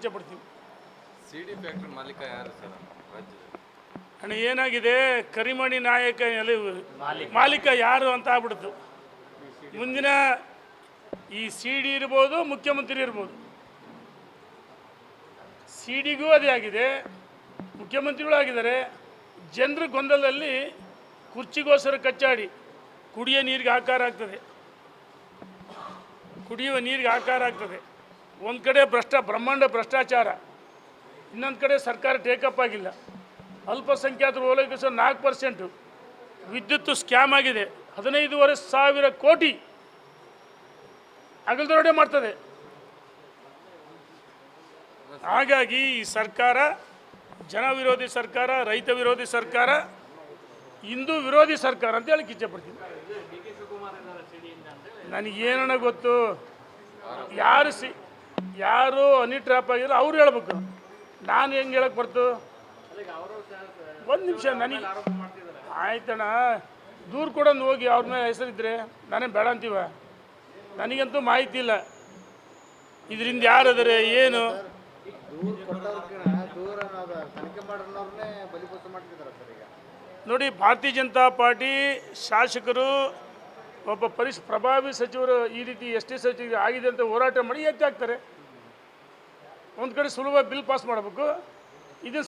ಇಚ್ಛೆ ಪಡ್ತೀವಿ C D factory ಮಾಲೀಕ ಯಾರು ಸರ್? ರಾಜ್ಯದಲ್ಲಿ ಅಣ್ಣ ಏನಾಗಿದೆ? ಕರಿಮಣಿ ನಾಯಕ ಎಲ್ಲಿ ಮಾಲೀಕ. ಯಾರು ಅಂತ ಆಗ್ಬಿಡ್ತು. ಮುಂದಿನ ಈ ಸಿ ಡಿ ಇರ್ಬೋದು ಮುಖ್ಯಮಂತ್ರಿ ಇರ್ಬೋದು. ಸಿ ಡಿಗೂ ಅದೇ ಆಗಿದೆ. ಮುಖ್ಯಮಂತ್ರಿಗಳು ಆಗಿದ್ದಾರೆ. ಜನರ ಗೊಂದಲದಲ್ಲಿ ಕುರ್ಚಿಗೋಸ್ಕರ ಕಚ್ಚಾಡಿ ಕುಡಿಯೋ ನೀರಿಗೆ ಆಕಾರ ಆಗ್ತದೆ. ಕುಡಿಯುವ ನೀರಿಗೆ ಆಕಾರ ಆಗ್ತದೆ. ಒಂದು ಕಡೆ ಭ್ರಷ್ಟ, ಬ್ರಹ್ಮಾಂಡ ಭ್ರಷ್ಟಾಚಾರ, ಇನ್ನೊಂದು ಕಡೆ ಸರ್ಕಾರ ಟೇಕಪ್ ಆಗಿಲ್ಲ. ಅಲ್ಪಸಂಖ್ಯಾತರು ಓಲೈಕೆ ನಾಲ್ಕು ಪರ್ಸೆಂಟು ವಿದ್ಯುತ್ ಸ್ಕ್ಯಾಮ್ ಆಗಿದೆ. ಹದಿನೈದುವರೆ ಸಾವಿರ ಕೋಟಿ ಅಗಲ್ದೊರಡೆ ಮಾಡ್ತದೆ. ಹಾಗಾಗಿ ಈ ಸರ್ಕಾರ, ಜನ ವಿರೋಧಿ ಸರ್ಕಾರ, ರೈತ ವಿರೋಧಿ ಸರ್ಕಾರ, ಹಿಂದೂ ವಿರೋಧಿ ಸರ್ಕಾರ ಅಂತ ಹೇಳಕ್ಕೆ ಇಚ್ಛೆಪಡ್ತೀನಿ ನನಗೇನೋ ಗೊತ್ತು? ಯಾರು ಸಿ ಯಾರು ಹನಿ ಟ್ರ್ಯಾಪ್ ಆಗಿರೋ ಅವ್ರು ಹೇಳ್ಬೇಕು. ನಾನು ಹೆಂಗೆ ಹೇಳಕ್ಕೆ ಬರ್ತು? ಒಂದು ನಿಮಿಷ, ನನಗೆ ಆಯ್ತಣ್ಣ, ದೂರ ಕೂಡ ಹೋಗಿ ಅವ್ರ ಮೇಲೆ ಹೆಸರಿದ್ರೆ ನಾನೇ ಬೇಡ ಅಂತೀವ? ನನಗಂತೂ ಮಾಹಿತಿ ಇಲ್ಲ. ಇದರಿಂದ ಯಾರದರೆ ಏನು? ನೋಡಿ, ಭಾರತೀಯ ಜನತಾ ಪಾರ್ಟಿ ಶಾಸಕರು, ಒಬ್ಬ ಪರಿಸ್ ಪ್ರಭಾವಿ ಸಚಿವರು ಈ ರೀತಿ ಎಸ್ ಟಿ ಸಚಿವರಿಗೆ ಆಗಿದೆ ಅಂತ ಹೋರಾಟ ಮಾಡಿ ಎತ್ತಿ ಹಾಕ್ತಾರೆ. ಒಂದು ಕಡೆ ಸುಲಭ ಬಿಲ್ ಪಾಸ್ ಮಾಡಬೇಕು. ಇದನ್ನು